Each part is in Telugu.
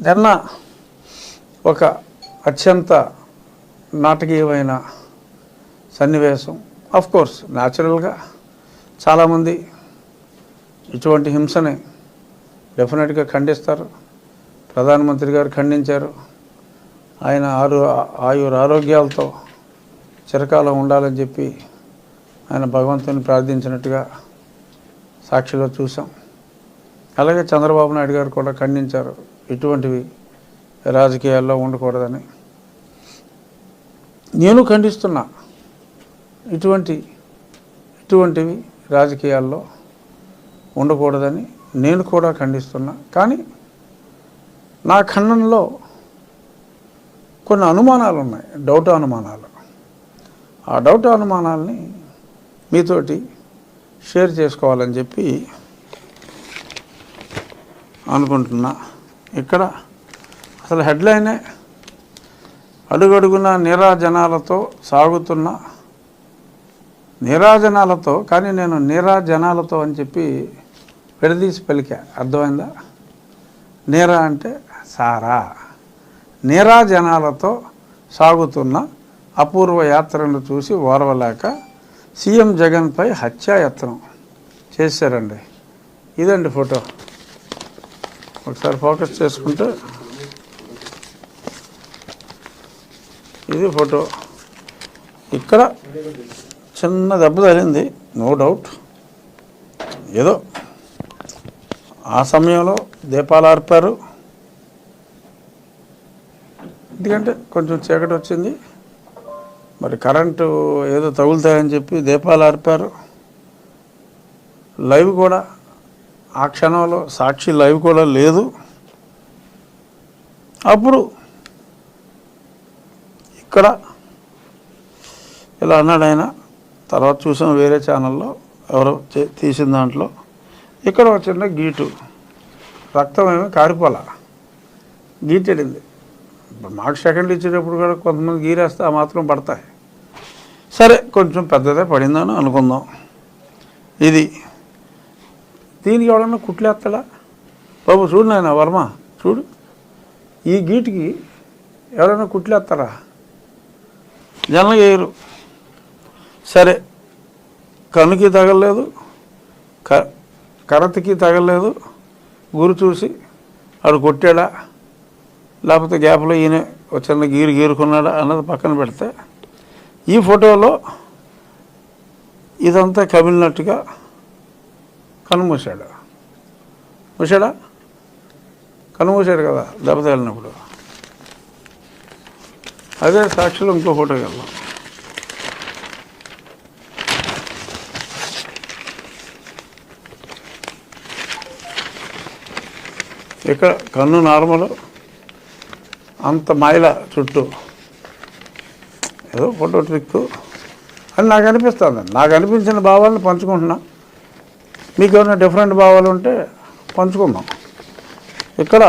నిన్న ఒక అత్యంత నాటకీయమైన సన్నివేశం. అఫ్ కోర్స్ న్యాచురల్గా చాలామంది ఇటువంటి హింసని డెఫినెట్గా ఖండిస్తారు. ప్రధానమంత్రి గారు ఖండించారు. ఆయన ఆరు ఆయుర ఆరోగ్యాలతో చిరకాలం ఉండాలని చెప్పి ఆయన భగవంతుని ప్రార్థించినట్టుగా సాక్షిలో చూసాం అలాగే చంద్రబాబు నాయుడు గారు కూడా ఖండించారు. ఇటువంటివి రాజకీయాల్లో ఉండకూడదని. నేను ఖండిస్తున్నా ఇటువంటి ఇటువంటివి రాజకీయాల్లో ఉండకూడదని నేను కూడా ఖండిస్తున్నా. కానీ నా ఖండనలో కొన్ని అనుమానాలు ఉన్నాయి డౌట్ అనుమానాలు. ఆ డౌట్ అనుమానాలని మీతోటి షేర్ చేసుకోవాలని చెప్పి అనుకుంటున్నా. ఇక్కడ అసలు హెడ్లైనే అడుగడుగున నీరాజనాలతో సాగుతున్న నీరాజనాలతో కానీ నేను నీరాజనాలతో అని చెప్పి విడదీసి పలికా. అర్థమైందా? నీరా అంటే సారా. నీరాజనాలతో సాగుతున్న అపూర్వ యాత్రను చూసి ఓర్వలేక సీఎం జగన్పై హత్యాయత్నం చేశారండి. ఇదండి ఫోటో. ఒకసారి ఫోకస్ చేసుకుంటే ఇది ఫోటో ఇక్కడ చిన్న దెబ్బ తగిలింది నో డౌట్ ఏదో ఆ సమయంలో దీపాలు ఆర్పారు. ఎందుకంటే కొంచెం చీకటి వచ్చింది. మరి కరెంటు ఏదో తగులుతాయని చెప్పి దీపాలు ఆర్పారు. లైవ్ కూడా ఆ క్షణంలో సాక్షి లైవ్ కూడా లేదు. అప్పుడు ఇక్కడ ఇలా అన్నాడు ఆయన. తర్వాత చూసాం వేరే ఛానల్లో ఎవరో తీసిన దాంట్లో. ఇక్కడ ఒక చిన్న గీటు. రక్తం ఏమి కారిపోల. గీటెడింది ఇప్పుడు మాకు సెకండ్లు ఇచ్చేటప్పుడు కూడా కొంతమంది గీరేస్తే ఆ మాత్రం పడతాయి. సరే కొంచెం పెద్దదే పడిందని అనుకుందాం. ఇది దీనికి ఎవడన్నా కుట్లేస్తాడా? బాబు చూడు నాయన వర్మ చూడు. ఈ గీటికి ఎవరైనా కుట్లేస్తారా? జనం వేయరు. సరే కనుకి తగలలేదు క కరతకి తగలలేదు గురి చూసి ఆడు కొట్టాడా? లేకపోతే గ్యాప్లో ఈయన ఒక చిన్న గీరు గీరుకున్నాడా అన్నది పక్కన పెడితే ఈ ఫోటోలో ఇదంతా కమిలినట్టుగా కనుమూసాడు మూసాడా కనుమూసాడు కదా దెబ్బ తగిలినప్పుడు. అదే సాక్షిలో ఇంకో ఫోటోకి వెళ్దాం. ఇక్కడ కన్ను నార్మల్ అంత మాయల చుట్టూ. ఏదో ఫోటో ట్రిక్ అని నాకు అనిపిస్తుంది. నాకు అనిపించిన భావాలను పంచుకుంటున్నా. మీకు ఏమైనా డిఫరెంట్ భావాలు ఉంటే పంచుకుందాం. ఇక్కడ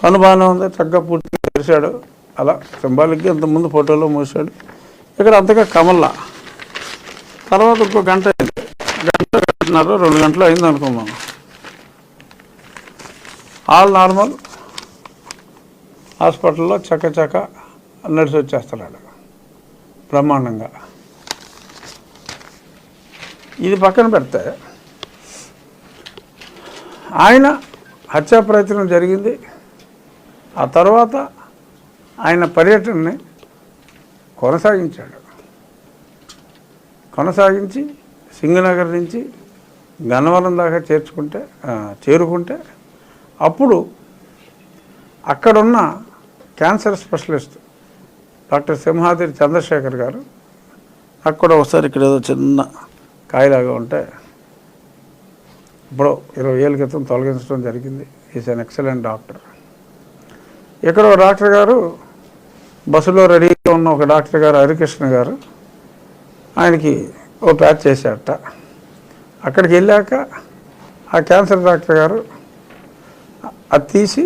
కను బాగానే ఉంది చక్కగా పూర్తిగా తెరిచాడు అలా సింబాలిక్గా ఇంతకుముందు ఫోటోలో మూసాడు ఇక్కడ అంతగా కమల్లా తర్వాత ఇంకో గంట అయింది. గంట గంటన్నర రెండు గంటలు అయింది అనుకుందాం. All normal. హాస్పిటల్లో చక్క చక్క నడిచి వచ్చేస్తున్నాడు. బ్రహ్మాండంగా. ఇది పక్కన పెడితే. ఆయన హత్యా ప్రయత్నం జరిగింది. ఆ తర్వాత ఆయన పర్యటనని కొనసాగించాడు. కొనసాగించి సింగనగర్ నుంచి గన్నవరం దాకా చేర్చుకుంటే చేరుకుంటే అప్పుడు అక్కడున్న cancer specialist doctor Simhadri Chandrasekhar గారు అక్కడ ఒకసారి ఇక్కడ ఏదో చిన్న కాయలాగా ఉంటే ఇప్పుడు ఇరవై ఏళ్ళ క్రితం తొలగించడం జరిగింది. ఈజ్ అన్ ఎక్సలెంట్ డాక్టర్ ఇక్కడ డాక్టర్ గారు బస్సులో రెడీగా ఉన్న ఒక డాక్టర్ గారు హరికృష్ణ గారు ఆయనకి ఓ ప్యాచ్ చేశారట. అక్కడికి వెళ్ళాక ఆ క్యాన్సర్ డాక్టర్ గారు అది తీసి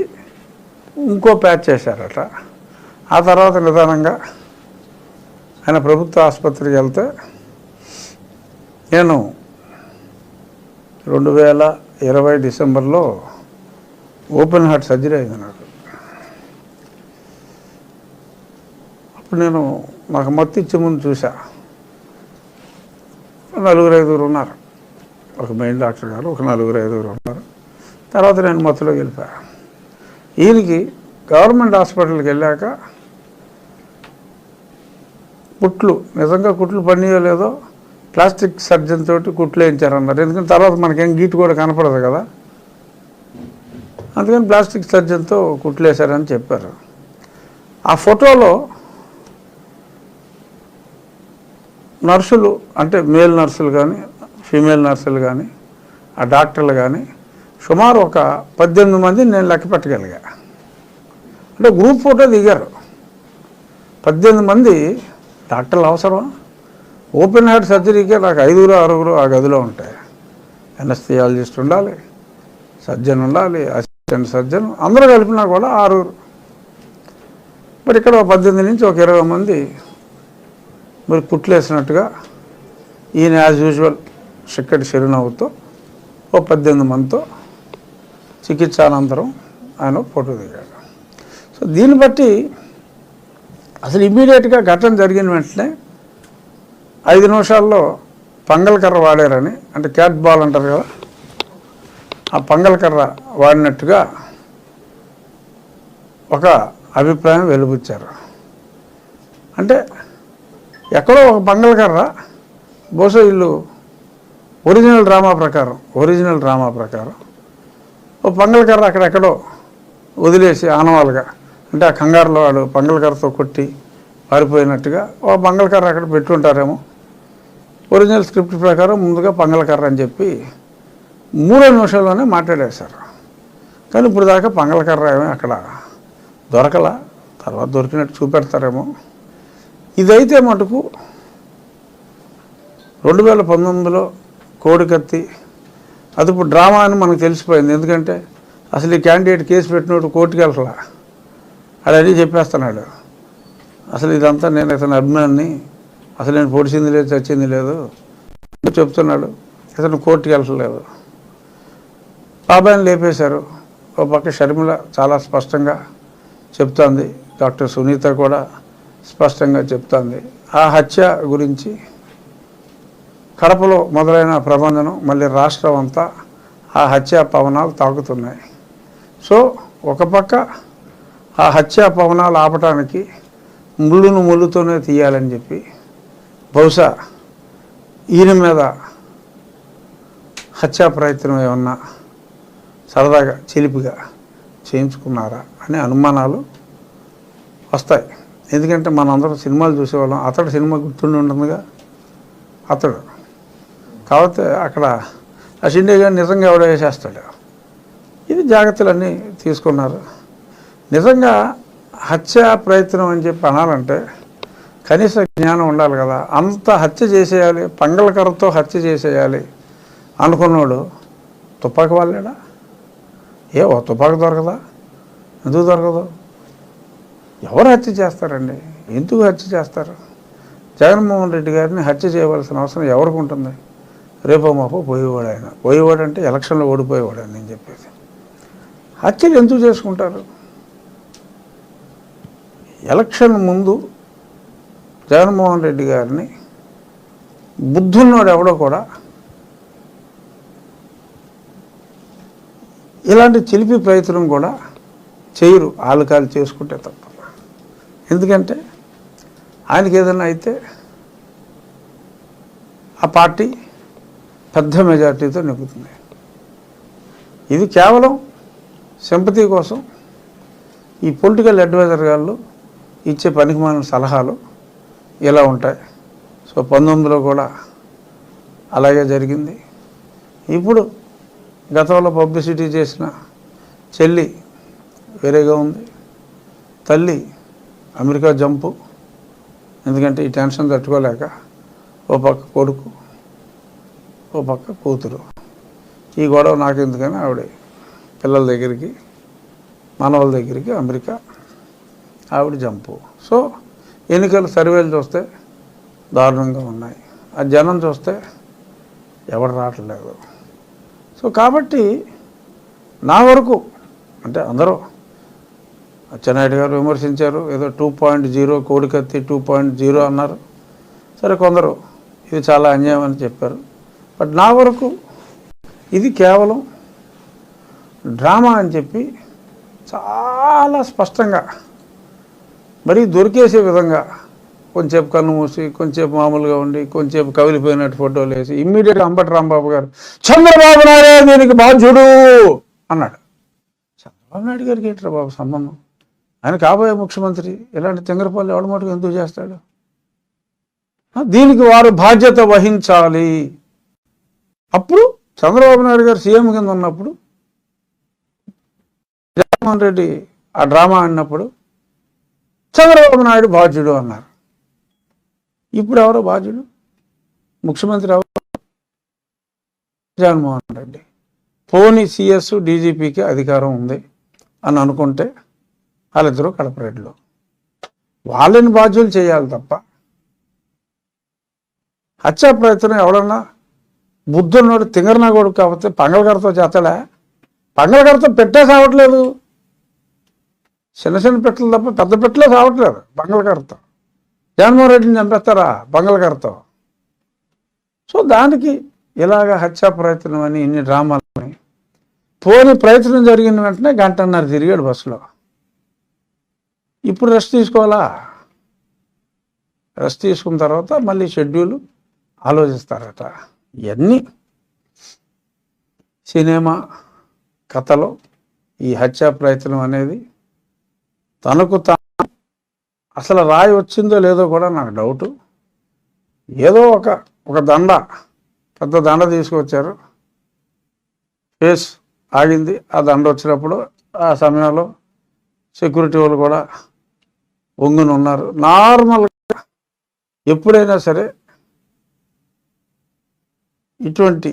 ఇంకో ప్యాచ్ చేశారట. ఆ తర్వాత నిదానంగా ఆయన ప్రభుత్వ ఆసుపత్రికి వెళ్తే నేను రెండు వేల ఇరవై డిసెంబర్లో ఓపెన్ హార్ట్ సర్జరీ అయింది నాకు అప్పుడు నేను నాకు మత్తు ఇచ్చే ముందు చూసా నలుగురు ఐదుగురు ఉన్నారు. ఒక మెయిన్ డాక్టర్ గారు ఒక నలుగురు ఐదుగురు ఉన్నారు. తర్వాత నేను మత్తులో గెలిపా ఈయనకి గవర్నమెంట్ హాస్పిటల్కి వెళ్ళాక కుట్లు నిజంగా కుట్లు పనియో లేదో ప్లాస్టిక్ సర్జన్ తోటి కుట్లు ఎందుకంటే తర్వాత మనకేం గీటు కూడా కనపడదు కదా. అందుకని ప్లాస్టిక్ సర్జన్తో కుట్లేశారని చెప్పారు. ఆ ఫోటోలో నర్సులు అంటే మేల్ నర్సులు కానీ ఫీమేల్ నర్సులు కానీ ఆ డాక్టర్లు కానీ సుమారు ఒక పద్దెనిమిది మంది నేను లెక్క పెట్టగలిగా. అంటే గ్రూప్ ఫోటో దిగారు. పద్దెనిమిది మంది డాక్టర్లు అవసరం ఓపెన్ హార్ట్ సర్జరీకే నాకు ఐదుగురు ఆరుగురు ఆ గదిలో ఉంటాయి. ఎనస్థియాలజిస్ట్ ఉండాలి సర్జన్ ఉండాలి అసిస్టెంట్ సర్జన్ అందరూ కలిపినా కూడా ఆరుగురు. మరి ఇక్కడ ఒక పద్దెనిమిది నుంచి ఒక ఇరవై మంది మరి కుట్లేసినట్టుగా ఈయన యాజ్ యూజువల్ చిక్కటి చిరునవ్వుతో ఓ పద్దెనిమిది మందితో చికిత్స అనంతరం ఆయన ఫోటో దిగాడు. సో దీన్ని బట్టి అసలు ఇమీడియట్గా ఘటన జరిగిన వెంటనే ఐదు నిమిషాల్లో పంగల్కర్ర వాడారని అంటే క్యాట్ బాల్ అంటారు కదా ఆ పంగల్కర్ర వాడినట్టుగా ఒక అభిప్రాయం వెలుబుచ్చారు. అంటే ఎక్కడో ఒక పంగల్కర్ర బహుశా వీళ్ళు ఒరిజినల్ డ్రామా ప్రకారం ఒరిజినల్ డ్రామా ప్రకారం ఓ పంగల్కర్ర అక్కడెక్కడో వదిలేసి ఆనవాలుగా అంటే ఆ కంగారులో వాడు పంగల్కర్రతో కొట్టి పారిపోయినట్టుగా ఓ పంగల్కర్ర అక్కడ పెట్టుంటారేమో ఒరిజినల్ స్క్రిప్ట్ ప్రకారం ముందుగా పంగలకర్ర అని చెప్పి మూడో నిమిషాల్లోనే మాట్లాడేశారు కానీ ఇప్పుడు దాకా పంగలకర్ర ఏమీ అక్కడ దొరకలా. తర్వాత దొరికినట్టు చూపెడతారేమో. ఇదైతే మటుకు రెండు వేల పంతొమ్మిదిలో కోడికత్తి అది ఇప్పుడు డ్రామా అని మనకు తెలిసిపోయింది. ఎందుకంటే అసలు ఈ క్యాండిడేట్ కేసు పెట్టినోడు కోర్టుకి వెళ్ళలా అడని చెప్పేస్తున్నాడు. అసలు ఇదంతా నేను ఇతను అభిమాని అసలు నేను పొడిచింది లేదు చచ్చింది లేదు. చెప్తున్నాడు? ఇతను కోర్టుకి వెళ్ళలేదు. బాబాయిని లేపేశారు. ఒక పక్క షర్మిల చాలా స్పష్టంగా చెప్తోంది. డాక్టర్ సునీత కూడా స్పష్టంగా చెప్తోంది. ఆ హత్య గురించి కడపలో మొదలైన ప్రబంధనం మళ్ళీ రాష్ట్రం అంతా ఆ హత్యా పవనాలు తాకుతున్నాయి. సో ఒక పక్క ఆ హత్యా పవనాలు ఆపటానికి ముళ్ళును ముళ్ళుతోనే తీయాలని చెప్పి బహుశా ఈయన మీద హత్యా ప్రయత్నం ఏమన్నా సరదాగా చిలిపిగా చేయించుకున్నారా అనే అనుమానాలు వస్తాయి. ఎందుకంటే మనందరం సినిమాలు చూసేవాళ్ళం. అతడు సినిమా గుర్తుండి ఉండదుగా అతడు. కాబట్టి అక్కడ ఆ షిండే గారు నిజంగా ఎవడో వేసేస్తాడు. ఇది జాగ్రత్తలన్నీ తీసుకున్నారు. నిజంగా హత్యా ప్రయత్నం అని చెప్పి అనాలంటే కనీస జ్ఞానం ఉండాలి కదా. అంత హత్య చేసేయాలి పంగల కర్రతో హత్య చేసేయాలి అనుకున్నాడు తుపాకి వాళ్ళేడా ఏ ఓ తుపాకి దొరకదా? ఎందుకు దొరకదు? ఎవరు హత్య చేస్తారండి? ఎందుకు హత్య చేస్తారు? జగన్మోహన్ రెడ్డి గారిని హత్య చేయవలసిన అవసరం ఎవరికి ఉంటుంది? రేపో మాపో పోయేవాడు ఆయన. పోయేవాడు అంటే ఎలక్షన్లో ఓడిపోయేవాడు అని నేను చెప్పేది. హత్యలు ఎందుకు చేసుకుంటారు? ఎలక్షన్ ముందు జగన్మోహన్ రెడ్డి గారిని బుద్ధున్నోడు ఎవడో కూడా ఇలాంటి చిలిపి ప్రయత్నం కూడా చేయరు. ఆలుకాలు చేసుకుంటే తప్ప. ఎందుకంటే ఆయనకి ఏదైనా అయితే ఆ పార్టీ పెద్ద మెజార్టీతో నెగ్గుతుంది. ఇది కేవలం సింపతి కోసం ఈ పొలిటికల్ అడ్వైజర్ గారు ఇచ్చే పనికిమాలిన సలహాలు ఇలా ఉంటాయి. సో పంతొమ్మిదిలో కూడా అలాగే జరిగింది. ఇప్పుడు గతంలో పబ్లిసిటీ చేసిన చెల్లి వేరేగా ఉంది. తల్లి అమెరికా జంపు. ఎందుకంటే ఈ టెన్షన్ తట్టుకోలేక ఓ పక్క కొడుకు ఓ పక్క కూతురు. ఈ గొడవ నాకు ఎందుకని ఆవిడ పిల్లల దగ్గరికి మనవల దగ్గరికి అమెరికా ఆవిడ జంపు. సో ఎన్నికల సర్వేలు చూస్తే దారుణంగా ఉన్నాయి. ఆ జనం చూస్తే ఎవరు రావట్లేదు. సో కాబట్టి నా వరకు అంటే అందరూ అచ్చెన్నాయుడు గారు విమర్శించారు ఏదో టూ పాయింట్ జీరో కోడికత్తి టూ పాయింట్ జీరో అన్నారు. సరే కొందరు ఇది చాలా అన్యాయం అని చెప్పారు. బట్ నా వరకు ఇది కేవలం డ్రామా అని చెప్పి చాలా స్పష్టంగా మరీ దొరికేసే విధంగా కొంచెంసేపు కన్ను మూసి కొంచెంసేపు మామూలుగా ఉండి కొంచెంసేపు కవిలిపోయినట్టు ఫోటోలు వేసి ఇమ్మీడియట్గా అంబటి రాంబాబు గారు చంద్రబాబు నాయుడే దీనికి బాధ్యుడు అన్నాడు. చంద్రబాబు నాయుడు గారికి ఏంట్రా బాబు సంబంధం? ఆయన కాబోయే ముఖ్యమంత్రి ఇలాంటి తింగరపల్లి ఎవడ మటుకు ఎందుకు చేస్తాడు? దీనికి వారు బాధ్యత వహించాలి. అప్పుడు చంద్రబాబు నాయుడు గారు సీఎం కింద ఉన్నప్పుడు జగన్మోహన్ రెడ్డి ఆ డ్రామా ఆడినప్పుడు చంద్రబాబు నాయుడు బాధ్యుడు అన్నారు. ఇప్పుడు ఎవరో బాధ్యుడు? ముఖ్యమంత్రి ఎవరు? జగన్మోహన్ రెడ్డి. పోనీ సిఎస్ డీజీపీకి అధికారం ఉంది అని అనుకుంటే వాళ్ళిద్దరూ కడపరెడ్లు వాళ్ళని బాధ్యులు చేయాలి తప్ప హత్యా ప్రయత్నం ఎవడన్నా బుద్ధున్నోడు తింగరనా కొడుకు కాకపోతే పంగళగడతో చేస్తాడా పంగళగడతో పెట్టేసావట్లేదు చిన్న చిన్న పెట్టలు తప్ప పెద్ద పెట్టలే రావట్లేదు బంగళకరతో జగన్మోహన్ రెడ్డిని చంపేస్తారా? బంగళకరతో సో దానికి ఇలాగ హత్యా ప్రయత్నం అని ఇన్ని డ్రామాలని పోని ప్రయత్నం జరిగిన వెంటనే గంటన్నర తిరిగాడు బస్సులో. ఇప్పుడు రెస్ట్ తీసుకోవాలా? రెస్ట్ తీసుకున్న తర్వాత మళ్ళీ షెడ్యూల్ ఆలోచిస్తారట. ఇవన్నీ సినిమా కథలో ఈ హత్యా ప్రయత్నం అనేది తనకు తాను అసలు రాయి వచ్చిందో లేదో కూడా నాకు డౌటు. ఏదో ఒక ఒక దండ పెద్ద దండ తీసుకొచ్చారు. ఫేస్ ఆగింది. ఆ దండ వచ్చినప్పుడు ఆ సమయంలో సెక్యూరిటీ వాళ్ళు కూడా ఒంగుని ఉన్నారు. నార్మల్గా ఎప్పుడైనా సరే ఇటువంటి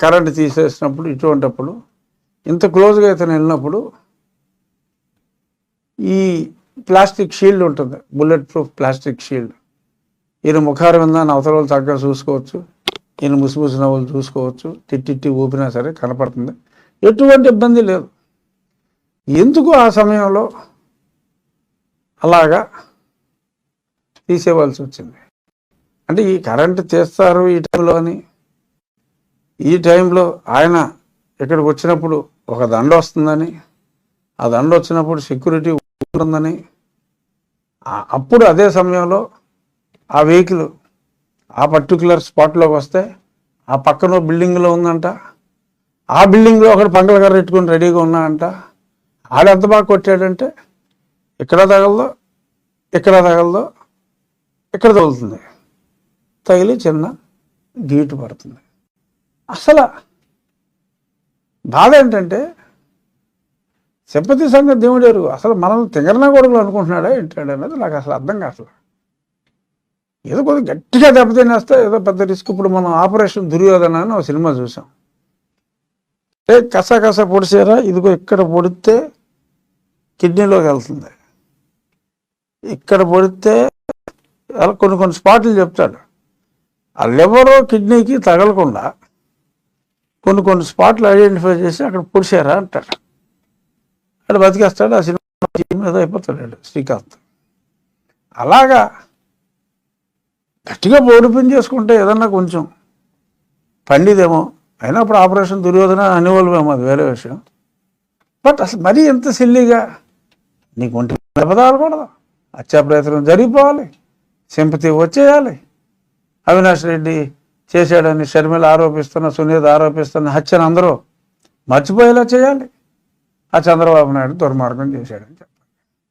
కరెంట్ తీసేసినప్పుడు ఇటువంటప్పుడు ఇంత క్లోజ్గా ఇతను వెళ్ళినప్పుడు ఈ ప్లాస్టిక్ షీల్డ్ ఉంటుంది. Bullet proof plastic shield. ఈయన ముఖారు విందాన్ని అవతల వాళ్ళు చక్కగా చూసుకోవచ్చు. ఈయన ముసిముసి నవ్వులు చూసుకోవచ్చు. తిట్టిట్టి ఊపినా సరే కనపడుతుంది. ఎటువంటి ఇబ్బంది లేదు. ఎందుకు ఆ సమయంలో అలాగా తీసేవాల్సి వచ్చింది? అంటే ఈ కరెంటు తీస్తారు ఈ టైంలో అని. ఈ టైంలో ఆయన ఇక్కడికి వచ్చినప్పుడు ఒక దండ వస్తుందని. ఆ దండ వచ్చినప్పుడు సెక్యూరిటీ ఉందని అప్పుడు అదే సమయంలో ఆ వెహికల్ ఆ పర్టికులర్ స్పాట్లోకి వస్తే ఆ పక్కన బిల్డింగ్లో ఉందంట. ఆ బిల్డింగ్లో ఒకడు పంగలగారు పెట్టుకుని రెడీగా ఉన్నా అంట ఆడు ఎంత బాగా కొట్టాడంటే ఇక్కడ తగలదో ఇక్కడ తగలదో ఇక్కడ తగులుతుంది? తగిలి చిన్న గీటు పడుతుంది. అసలు బాధ ఏంటంటే సింపతి సంగతి దేవుడు ఎరుగు అసలు మనల్ని తింగరనా కొడుకులు అనుకుంటున్నాడా ఏంటాడు అనేది నాకు అసలు అర్థం కావట్లేదు. ఏదో కొద్దిగా గట్టిగా దెబ్బతినేస్తే ఏదో పెద్ద రిస్క్. ఇప్పుడు మనం ఆపరేషన్ దుర్యోధన అని ఒక సినిమా చూసాం. ఏ కస కస పొడిచారా? ఇదిగో ఇక్కడ పొడితే కిడ్నీలోకి వెళ్తుంది. ఇక్కడ పొడితే అలా కొన్ని కొన్ని స్పాట్లు చెప్తాడు. ఆ లివరు కిడ్నీకి తగలకుండా కొన్ని కొన్ని స్పాట్లు ఐడెంటిఫై చేసి అక్కడ పొడిచారా అంటాడు. అక్కడ బతికేస్తాడు ఆ సినిమా ఏదో అయిపోతాడు శ్రీకాంత్. అలాగా గట్టిగా ఓడిపోయి చేసుకుంటే ఏదన్నా కొంచెం పండిదేమో. అయినా అప్పుడు ఆపరేషన్ దుర్యోధన అనేవాళ్ళమేమో అది వేరే విషయం. బట్ అసలు మరీ ఎంత సిల్లీగా నీకు ఒంటి దెబ్బతాలకూడదు హత్యా ప్రయత్నం జరిగిపోవాలి. సింపతి వచ్చేయాలి. అవినాష్ రెడ్డి చేశాడని షర్మిల ఆరోపిస్తున్న సునీత ఆరోపిస్తున్న హత్యను అందరూ మర్చిపోయేలా చేయాలి. ఆ చంద్రబాబు నాయుడు దుర్మార్గం చేశాడని